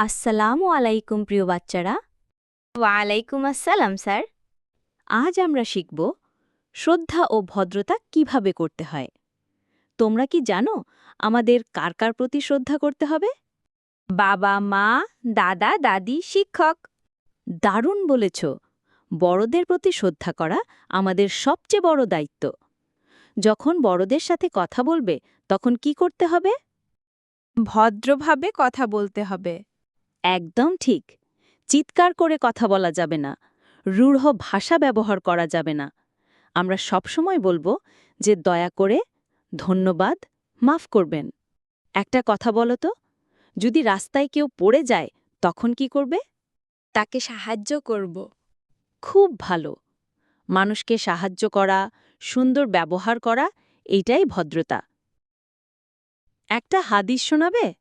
আসসালামু আলাইকুম প্রিয় বাচ্চারা। ওয়ালাইকুম আসসালাম স্যার। আজ আমরা শিখব শ্রদ্ধা ও ভদ্রতা কীভাবে করতে হয়। তোমরা কি জানো আমাদের কার কার প্রতি শ্রদ্ধা করতে হবে? বাবা মা দাদা দাদি শিক্ষক। দারুণ বলেছ। বড়দের প্রতি শ্রদ্ধা করা আমাদের সবচেয়ে বড় দায়িত্ব। যখন বড়দের সাথে কথা বলবে তখন কি করতে হবে? ভদ্রভাবে কথা বলতে হবে। একদম ঠিক। চিৎকার করে কথা বলা যাবে না। রূঢ় ভাষা ব্যবহার করা যাবে না। আমরা সবসময় বলব যে দয়া করে ধন্যবাদ মাফ করবেন। একটা কথা বলো তো যদি রাস্তায় কেউ পড়ে যায় তখন কি করবে? তাকে সাহায্য করব। খুব ভালো। মানুষকে সাহায্য করা সুন্দর ব্যবহার করা এইটাই ভদ্রতা। একটা হাদিস শোনাবে?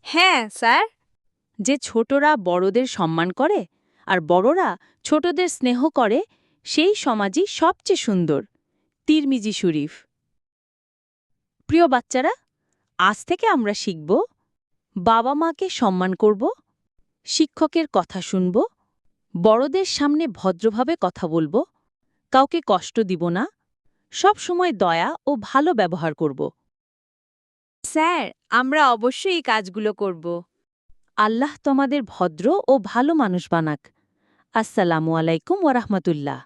হ্যাঁ স্যার। যে ছোটরা বড়দের সম্মান করে আর বড়রা ছোটদের স্নেহ করে, সেই সমাজই সবচেয়ে সুন্দর। তিরমিজি শরীফ। প্রিয় বাচ্চারা, আজ থেকে আমরা শিখব, বাবা মাকে সম্মান করব, শিক্ষকের কথা শুনব, বড়দের সামনে ভদ্রভাবে কথা বলব, কাউকে কষ্ট দিব না, সব সময় দয়া ও ভালো ব্যবহার করব। স্যার, আমরা অবশ্যই এই কাজগুলো করব। আল্লাহ তোমাদের ভদ্র ও ভালো মানুষ বানাক। আসসালামু আলাইকুম ওরহমতুল্লাহ